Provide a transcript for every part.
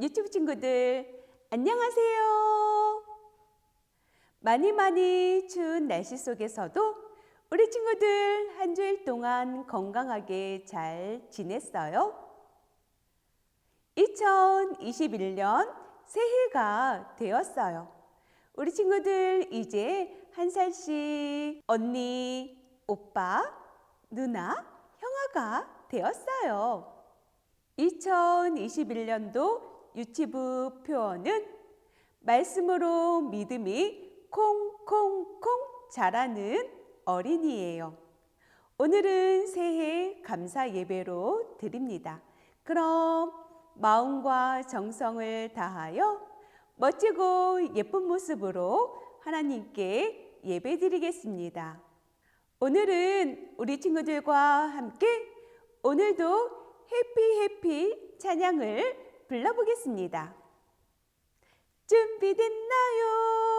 유튜브 친구들 안녕하세요. 많이 많이 추운 날씨 속에서도 우리 친구들 한 주일 동안 건강하게 잘 지냈어요? 2021년 새해가 되었어요. 우리 친구들 이제 한 살씩 언니, 오빠, 누나, 형아가 되었어요. 2021년도 유치부 표어는 말씀으로 믿음이 콩콩콩 자라는 어린이예요. 오늘은 새해 감사 예배로 드립니다. 그럼 마음과 정성을 다하여 멋지고 예쁜 모습으로 하나님께 예배 드리겠습니다. 오늘은 우리 친구들과 함께 오늘도 해피 해피 찬양을 불러보겠습니다. 준비됐나요?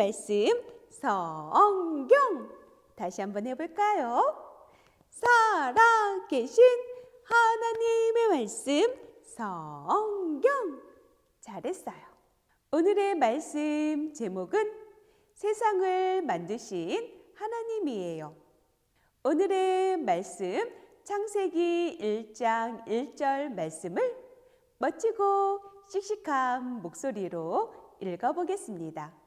말씀 성경 다시 한번 해볼까요? 살아계신 하나님의 말씀 성경 잘했어요. 오늘의 말씀 제목은 세상을 만드신 하나님이에요. 오늘의 말씀 창세기 1장 1절 말씀을 멋지고 씩씩한 목소리로 읽어보겠습니다.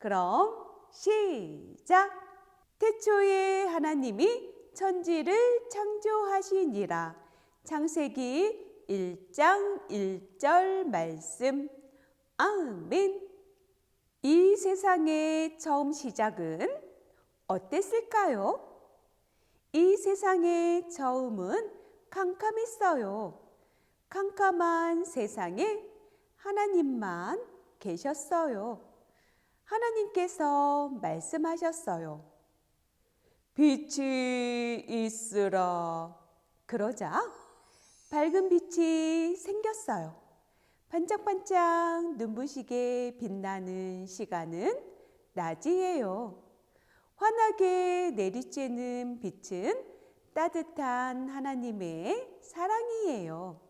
그럼 시작! 태초에 하나님이 천지를 창조하시니라. 창세기 1장 1절 말씀. 아멘. 이 세상의 처음 시작은 어땠을까요? 이 세상의 처음은 캄캄했어요. 캄캄한 세상에 하나님만 계셨어요. 하나님께서 말씀하셨어요. 빛이 있으라. 그러자 밝은 빛이 생겼어요. 반짝반짝 눈부시게 빛나는 시간은 낮이에요. 환하게 내리쬐는 빛은 따뜻한 하나님의 사랑이에요.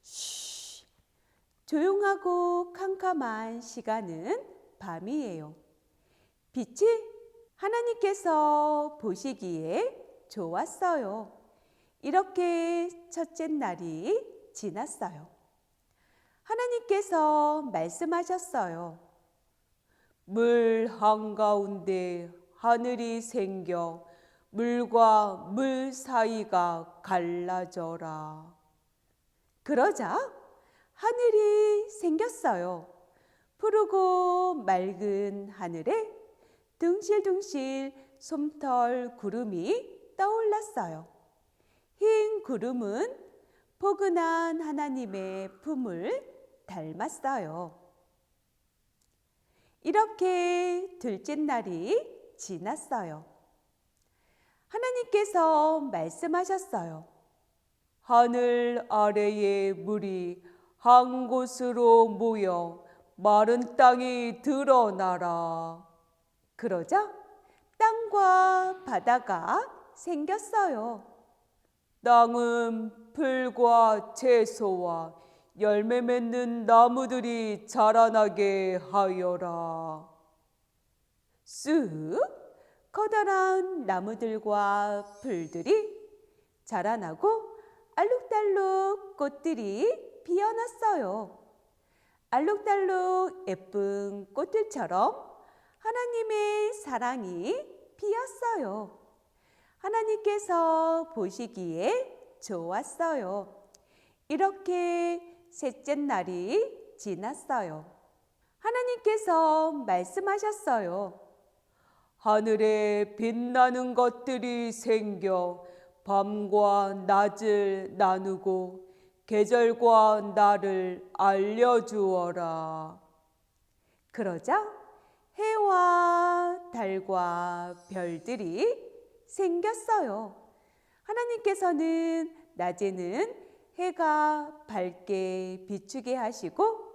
쉬, 조용하고 캄캄한 시간은 밤이에요. 빛이 하나님께서 보시기에 좋았어요. 이렇게 첫째 날이 지났어요. 하나님께서 말씀하셨어요. 물 한가운데 하늘이 생겨 물과 물 사이가 갈라져라. 그러자 하늘이 생겼어요. 푸르고 맑은 하늘에 둥실둥실 솜털 구름이 떠올랐어요. 흰 구름은 포근한 하나님의 품을 닮았어요. 이렇게 둘째 날이 지났어요. 하나님께서 말씀하셨어요. 하늘 아래의 물이 한 곳으로 모여 마른 땅이 드러나라. 그러자 땅과 바다가 생겼어요. 땅은 풀과 채소와 열매 맺는 나무들이 자라나게 하여라. 쑥 커다란 나무들과 풀들이 자라나고 알록달록 꽃들이 피어났어요. 알록달록 예쁜 꽃들처럼 하나님의 사랑이 피었어요. 하나님께서 보시기에 좋았어요. 이렇게 셋째 날이 지났어요. 하나님께서 말씀하셨어요. 하늘에 빛나는 것들이 생겨 밤과 낮을 나누고 계절과 날을 알려주어라. 그러자 해와 달과 별들이 생겼어요. 하나님께서는 낮에는 해가 밝게 비추게 하시고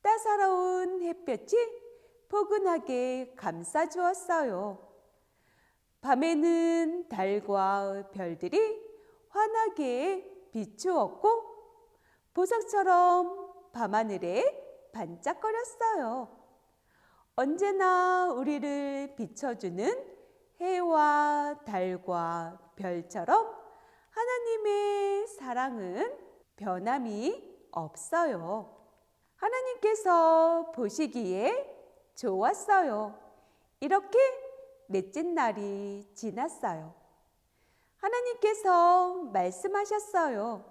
따사로운 햇볕이 포근하게 감싸 주었어요. 밤에는 달과 별들이 환하게 비추었고 보석처럼 밤하늘에 반짝거렸어요. 언제나 우리를 비춰주는 해와 달과 별처럼 하나님의 사랑은 변함이 없어요. 하나님께서 보시기에 좋았어요. 이렇게 넷째 날이 지났어요. 하나님께서 말씀하셨어요.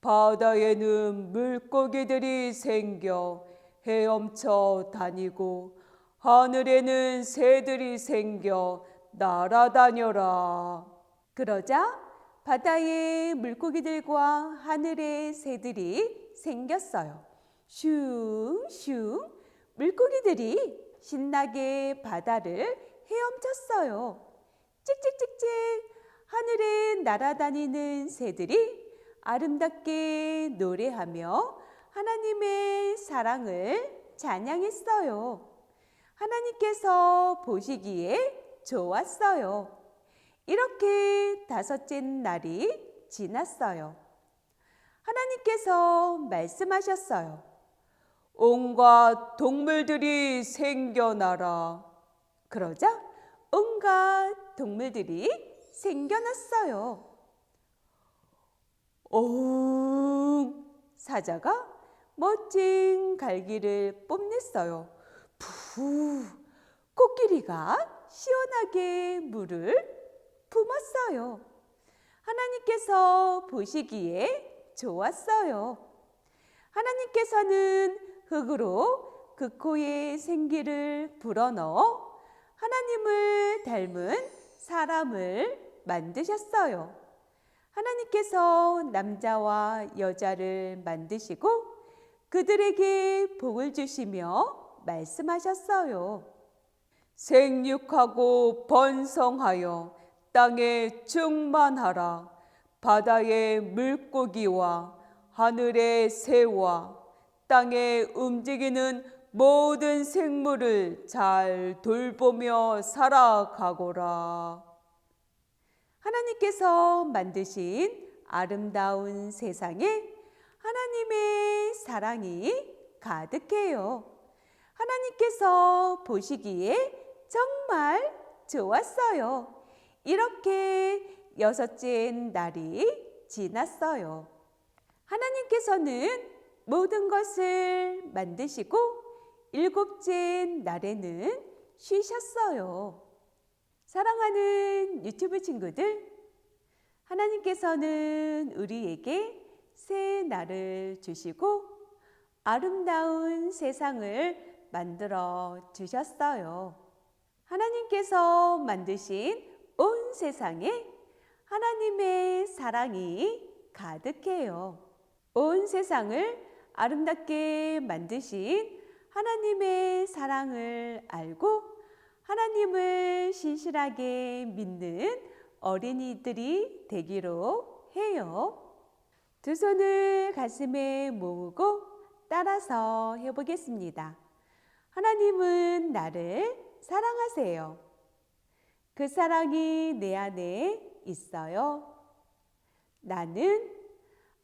바다에는 물고기들이 생겨 헤엄쳐 다니고 하늘에는 새들이 생겨 날아다녀라. 그러자 바다에 물고기들과 하늘의 새들이 생겼어요. 슝슝 물고기들이 신나게 바다를 헤엄쳤어요. 찍찍찍찍 하늘에 날아다니는 새들이 아름답게 노래하며 하나님의 사랑을 찬양했어요. 하나님께서 보시기에 좋았어요. 이렇게 다섯째 날이 지났어요. 하나님께서 말씀하셨어요. 온갖 동물들이 생겨나라. 그러자 온갖 동물들이 생겨났어요. 오, 사자가 멋진 갈기를 뽐냈어요. 푸, 코끼리가 시원하게 물을 품었어요. 하나님께서 보시기에 좋았어요. 하나님께서는 흙으로 그 코에 생기를 불어넣어 하나님을 닮은 사람을 만드셨어요. 하나님께서 남자와 여자를 만드시고 그들에게 복을 주시며 말씀하셨어요. 생육하고 번성하여 땅에 충만하라. 바다의 물고기와 하늘의 새와 땅에 움직이는 모든 생물을 잘 돌보며 살아가거라. 하나님께서 만드신 아름다운 세상에 하나님의 사랑이 가득해요. 하나님께서 보시기에 정말 좋았어요. 이렇게 여섯째 날이 지났어요. 하나님께서는 모든 것을 만드시고 일곱째 날에는 쉬셨어요. 사랑하는 유튜브 친구들, 하나님께서는 우리에게 새 날을 주시고 아름다운 세상을 만들어 주셨어요. 하나님께서 만드신 온 세상에 하나님의 사랑이 가득해요. 온 세상을 아름답게 만드신 하나님의 사랑을 알고 하나님을 신실하게 믿는 어린이들이 되기로 해요. 두 손을 가슴에 모으고 따라서 해보겠습니다. 하나님은 나를 사랑하세요. 그 사랑이 내 안에 있어요. 나는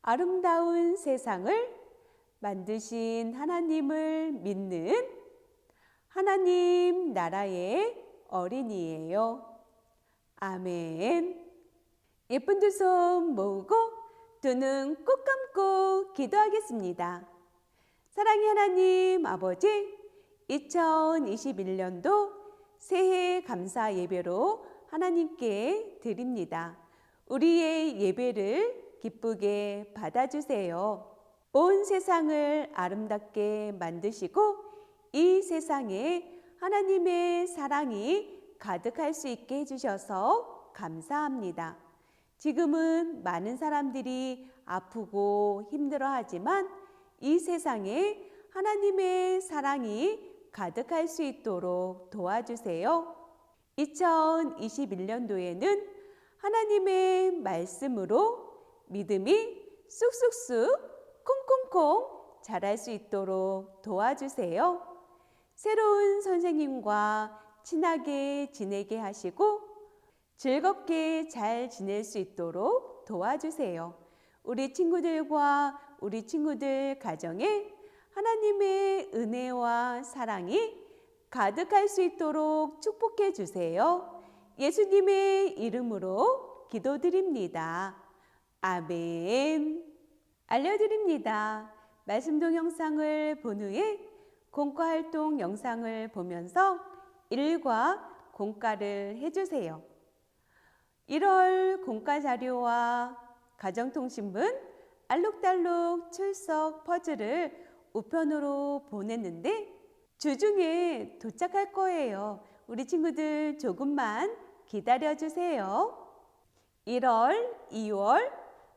아름다운 세상을 만드신 하나님을 믿는 하나님 나라의 어린이에요. 아멘. 예쁜 두 손 모으고 두 눈 꼭 감고 기도하겠습니다. 사랑의 하나님 아버지, 2021년도 새해 감사 예배로 하나님께 드립니다. 우리의 예배를 기쁘게 받아주세요. 온 세상을 아름답게 만드시고 이 세상에 하나님의 사랑이 가득할 수 있게 해주셔서 감사합니다. 지금은 많은 사람들이 아프고 힘들어 하지만 이 세상에 하나님의 사랑이 가득할 수 있도록 도와주세요. 2021년도에는 하나님의 말씀으로 믿음이 쑥쑥쑥 콩콩콩 자랄 수 있도록 도와주세요. 새로운 선생님과 친하게 지내게 하시고 즐겁게 잘 지낼 수 있도록 도와주세요. 우리 친구들과 우리 친구들 가정에 하나님의 은혜와 사랑이 가득할 수 있도록 축복해 주세요. 예수님의 이름으로 기도드립니다. 아멘. 알려드립니다. 말씀 동영상을 본 후에 공과 활동 영상을 보면서 일과 공과를 해주세요. 1월 공과 자료와 가정통신문 알록달록 출석 퍼즐을 우편으로 보냈는데 주중에 도착할 거예요. 우리 친구들 조금만 기다려 주세요. 1월, 2월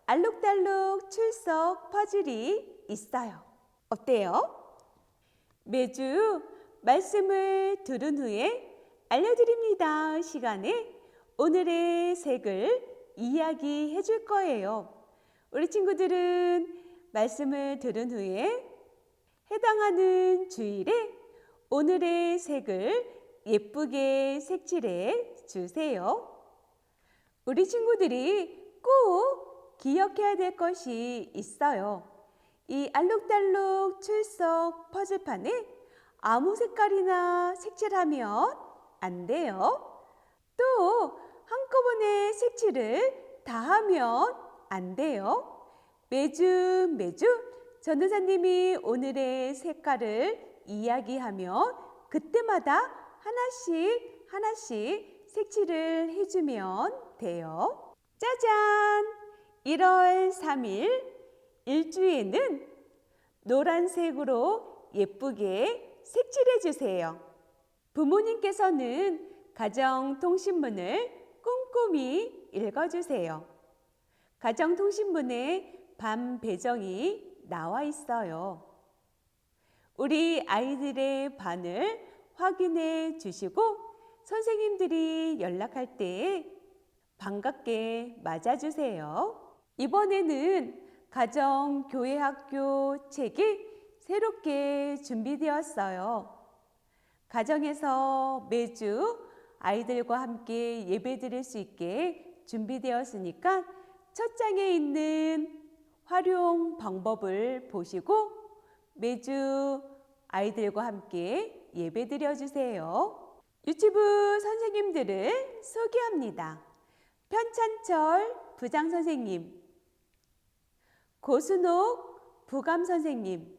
알록달록 출석 퍼즐이 있어요. 어때요? 매주 말씀을 들은 후에 알려드립니다. 시간에 오늘의 색을 이야기해 줄 거예요. 우리 친구들은 말씀을 들은 후에 해당하는 주일에 오늘의 색을 예쁘게 색칠해 주세요. 우리 친구들이 꼭 기억해야 될 것이 있어요. 이 알록달록 출석 퍼즐판에 아무 색깔이나 색칠하면 안 돼요. 또 한꺼번에 색칠을 다 하면 안 돼요. 매주 매주 전도사님이 오늘의 색깔을 이야기하면 그때마다 하나씩 하나씩 색칠을 해주면 돼요. 짜잔! 1월 3일 일주에는 노란색으로 예쁘게 색칠해 주세요. 부모님께서는 가정통신문을 꼼꼼히 읽어주세요. 가정통신문에 밤 배정이 나와 있어요. 우리 아이들의 반을 확인해 주시고 선생님들이 연락할 때 반갑게 맞아주세요. 이번에는 가정 교회 학교 책이 새롭게 준비되었어요. 가정에서 매주 아이들과 함께 예배 드릴 수 있게 준비되었으니까 첫 장에 있는 활용 방법을 보시고 매주 아이들과 함께 예배 드려 주세요. 유치부 선생님들을 소개합니다. 편찬철 부장 선생님, 고순옥 부감 선생님,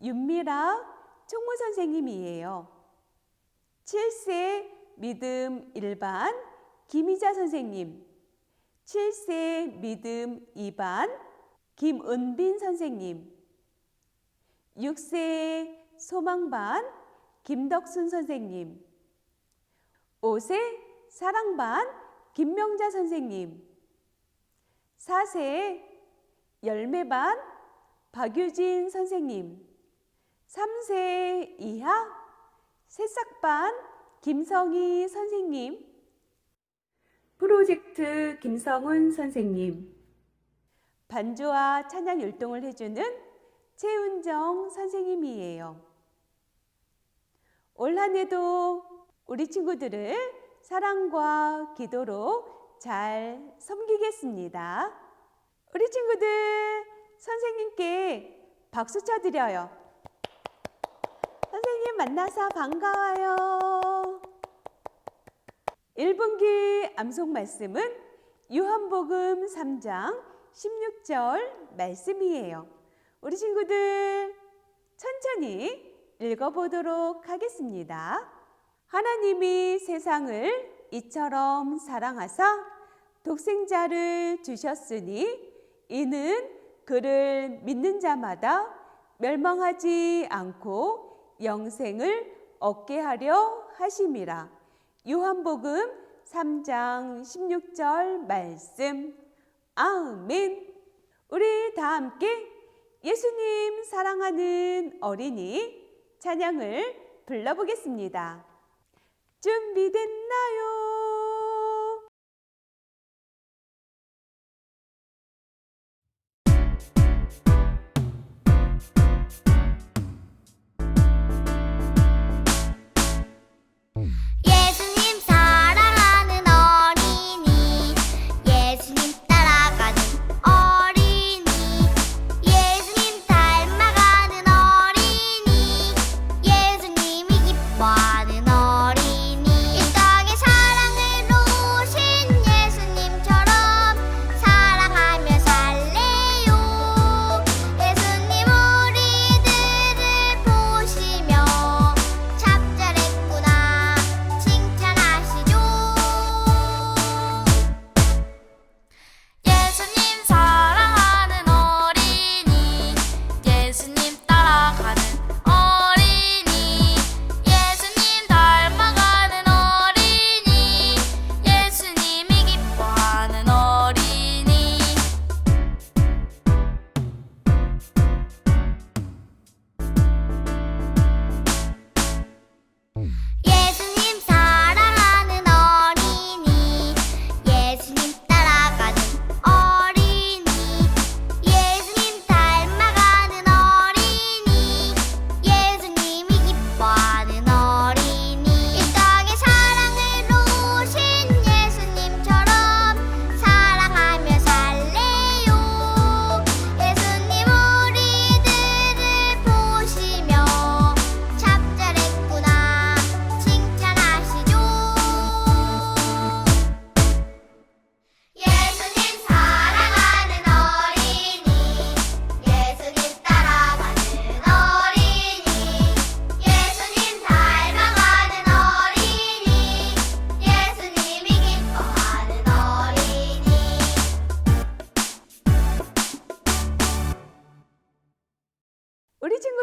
윤미라 총무 선생님이에요. 7세 믿음 1반 김희자 선생님, 7세 믿음 2반 김은빈 선생님, 6세 소망반 김덕순 선생님, 5세 사랑반 김명자 선생님, 4세 열매반 박유진 선생님, 3세 이하 새싹반 김성희 선생님, 프로젝트 김성훈 선생님, 반주와 찬양 율동을 해주는 최은정 선생님이에요. 올 한 해도 우리 친구들을 사랑과 기도로 잘 섬기겠습니다. 우리 친구들 선생님께 박수 쳐드려요. 선생님 만나서 반가워요. 1분기 암송 말씀은 요한복음 3장 16절 말씀이에요. 우리 친구들 천천히 읽어보도록 하겠습니다. 하나님이 세상을 이처럼 사랑하사 독생자를 주셨으니 이는 그를 믿는 자마다 멸망하지 않고 영생을 얻게 하려 하심이라. 요한복음 3장 16절 말씀. 아멘. 우리 다 함께 예수님 사랑하는 어린이 찬양을 불러보겠습니다. 준비됐나요?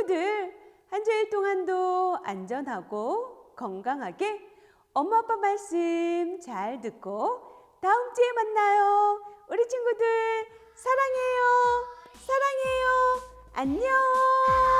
친구들 한 주일 동안도 안전하고 건강하게 엄마 아빠 말씀 잘 듣고 다음 주에 만나요. 우리 친구들 사랑해요. 사랑해요. 안녕.